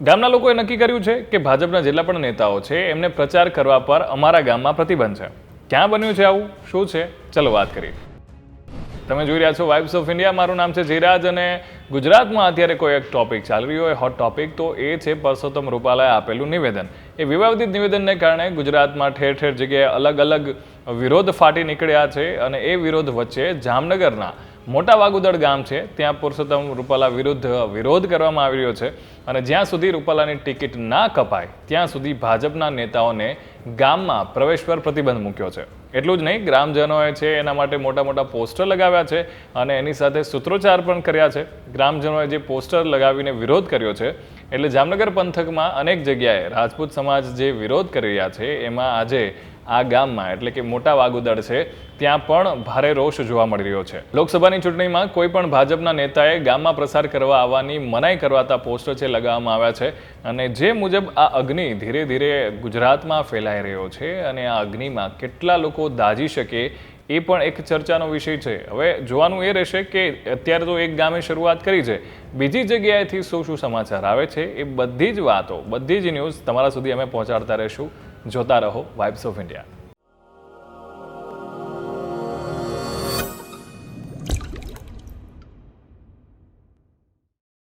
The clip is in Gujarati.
ગામના લોકોએ નક્કી કર્યું છે કે ભાજપના જેટલા પણ નેતાઓ છે, એમને પ્રચાર કરવા પર અમારા ગામમાં પ્રતિબંધ છે. ક્યાં બન્યું છે આવું? શું છે? ચલો વાત કરીએ. તમે જોઈ રહ્યા છો વાઇબ્સ ઓફ ઇન્ડિયા મારું નામ છે જયરાજ અને ગુજરાતમાં અત્યારે કોઈ એક ટોપિક ચાલી રહ્યો હોય હોટ ટોપિક તો એ છે પરસોત્તમ રૂપાલાએ આપેલું નિવેદન. એ વિવાદિત નિવેદનને કારણે ગુજરાતમાં ઠેર ઠેર જગ્યાએ અલગ અલગ વિરોધ ફાટી નીકળ્યા છે અને એ વિરોધ વચ્ચે જામનગરના મોટા વાગુદળ ગામ છે, ત્યાં પુરુષોત્તમ રૂપાલા વિરુદ્ધ વિરોધ કરવામાં આવી રહ્યો છે અને જ્યાં સુધી રૂપાલાની ટિકિટ ના કપાય, ત્યાં સુધી ભાજપના નેતાઓને ગામમાં પ્રવેશ પર પ્રતિબંધ મૂક્યો છે. એટલું જ નહીં, ગ્રામજનોએ છે એના માટે મોટા મોટા પોસ્ટર લગાવ્યા છે અને એની સાથે સૂત્રોચ્ચાર પણ કર્યા છે. ગ્રામજનોએ જે પોસ્ટર લગાવીને વિરોધ કર્યો છે, એટલે જામનગર પંથકમાં અનેક જગ્યાએ રાજપૂત સમાજ જે વિરોધ કરી રહ્યા છે, એમાં આજે આ ગામમાં, એટલે કે મોટા વાગુદળ છે, ત્યાં પણ ભારે રોષ જોવા મળી રહ્યો છે. લોકસભાની ચૂંટણીમાં કોઈ પણ ભાજપના નેતાએ ગામમાં પ્રસાર કરવા આવવાની મનાઈ કરવાતા પોસ્ટર છે લગાવવામાં આવ્યા છે અને જે મુજબ આ અગ્નિ ધીરે ધીરે ગુજરાતમાં ફેલાઈ રહ્યો છે અને આ અગ્નિમાં કેટલા લોકો દાઝી શકે એ પણ એક ચર્ચાનો વિષય છે. હવે જોવાનું એ રહેશે કે અત્યારે તો એક ગામે શરૂઆત કરી છે. બીજી જગ્યાએથી શું શું સમાચાર આવે છે એ બધી જ વાતો, બધી જ ન્યૂઝ તમારા સુધી અમે પહોંચાડતા રહીશું. જોતા રહો વાઇબ્સ ઓફ ઇન્ડિયા